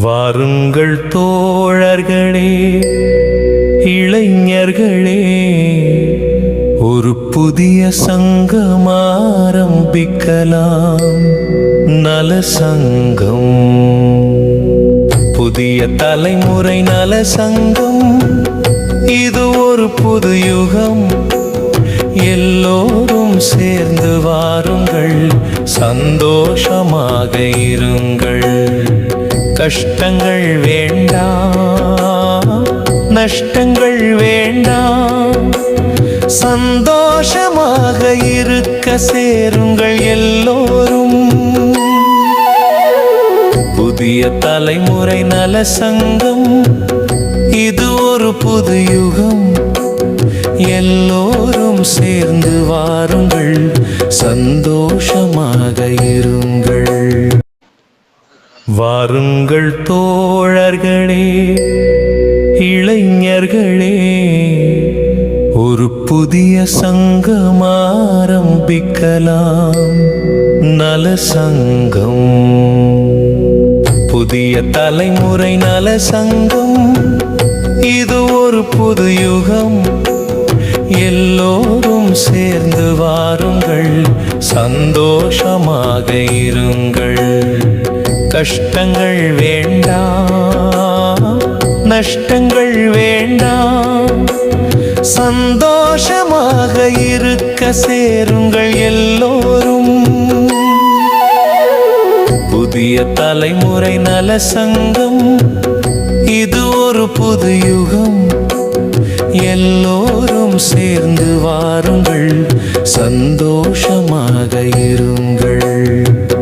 வாருங்கள் தோழர்களே இளைஞர்களே. ஒரு புதிய சங்கம் ஆரம்பிக்கலாம். நல சங்கம். புதிய தலைமுறை நல சங்கம். இது ஒரு புது யுகம். எல்லோரும் சேர்ந்து வாருங்கள் சந்தோஷமாக இருங்கள். கஷ்டங்கள் வேண்டாம் நஷ்டங்கள் வேண்டாம் சந்தோஷமாக இருக்க சேருங்கள் எல்லோரும். புதிய தலைமுறை நல சங்கம். இது ஒரு புது யுகம். எல்லோரும் சேர்ந்து வாருங்கள். சந்தோஷமாக இருங்கள். வாருங்கள் தோழர்களே இளைஞர்களே. ஒரு புதிய சங்கம் ஆரம்பிக்கலாம். நல சங்கம். புதிய தலைமுறை நல சங்கம். இது ஒரு புது யுகம். எல்லோரும் சேர்ந்து வாருங்கள் சந்தோஷமாக இருங்கள். கஷ்டங்கள் வேண்டாம் நஷ்டங்கள் வேண்டாம். சந்தோஷமாக இருக்க சேருங்கள் எல்லோரும். புதிய தலைமுறை நல சங்கம் இது ஒரு புது யுகம். எல்லோரும் சேர்ந்து வாருங்கள் சந்தோஷமாக இருங்கள்.